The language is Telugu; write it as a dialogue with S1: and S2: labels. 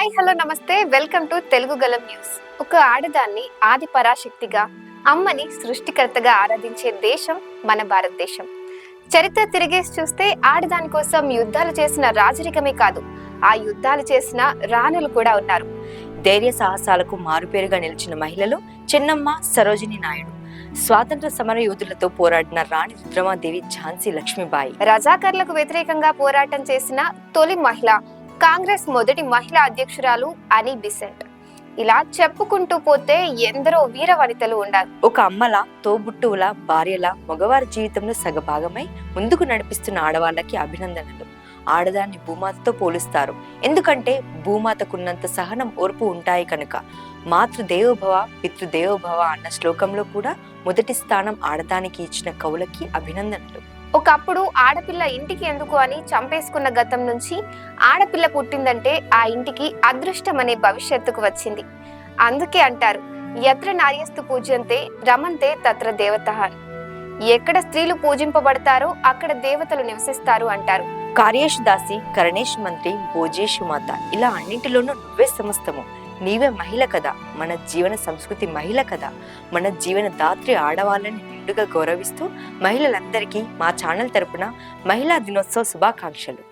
S1: హాయ్ హలో నమస్తే. Welcome to Telugu Galam news. ఒక ఆడదాన్ని ఆది పరాశక్తిగా అమ్మని సృష్టికర్తగా ఆరాధించే దేశం మన భారతదేశం. చరిత్ర తిరిగేసి చూస్తే ఆడదాని కోసం యుద్ధాలు చేసిన రాజరికమే కాదు ఆ యుద్ధాలు చేసిన రాణులు కూడా ఉన్నారు.
S2: ధైర్య సాహసాలకు మారుపేరుగా నిలిచిన మహిళలు చిన్నమ్మ సరోజిని నాయుడు. స్వాతంత్ర సమర యోధులతో పోరాడిన రాణి రుద్రమాదేవి ఝాన్సీ లక్ష్మీబాయి.
S1: రజాకర్లకు వ్యతిరేకంగా పోరాటం చేసిన తొలి మహిళ కాంగ్రెస్ మొదటి మహిళా అధ్యక్షురాలు అని బిసెంట్. ఇలా చెప్పుకుంటూ పోతే ఎందరో వీర వనితలు ఉండాలి
S2: ఒక అమ్మల తోబుట్టువుల భార్యల మగవారి జీవితంలో సగభాగమై ముందుకు నడిపిస్తున్న ఆడవాళ్ళకి అభినందనలు. ఆడదాన్ని భూమాతతో పోలుస్తారు. ఎందుకంటే భూమాతకున్నంత సహనం ఓర్పు ఉంటాయి కనుక. మాతృదేవోభవ పితృదేవోభవ అన్న శ్లోకంలో కూడా మొదటి స్థానం ఆడదానికి ఇచ్చిన కవులకి అభినందనలు.
S1: ఒకప్పుడు ఆడపిల్ల ఇంటికి ఎందుకు అని చంపేసుకున్న గతం నుంచి ఆడపిల్ల పుట్టిందంటే ఆ ఇంటికి అదృష్టం అనే భవిష్యత్తుకు వచ్చింది. అందుకే అంటారు ఎత్ర నార్యస్తు పూజ్యంతే రమంతే తత్ర దేవత. అని ఎక్కడ స్త్రీలు పూజింపబడతారో అక్కడ దేవతలు నివసిస్తారు అంటారు.
S2: కార్యేష్ దాసి కరణేష్ మంత్రి భోజేషు మాత ఇలా అన్నింటిలోనూ నువ్వే సమస్తము. నీవే మహిళ కదా. మన జీవన సంస్కృతి మహిళ కదా. మన జీవన దాత్రి ఆడవాళ్ళని నిండుగా గౌరవిస్తూ మహిళలందరికీ మా ఛానల్ తరపున మహిళా దినోత్సవ శుభాకాంక్షలు.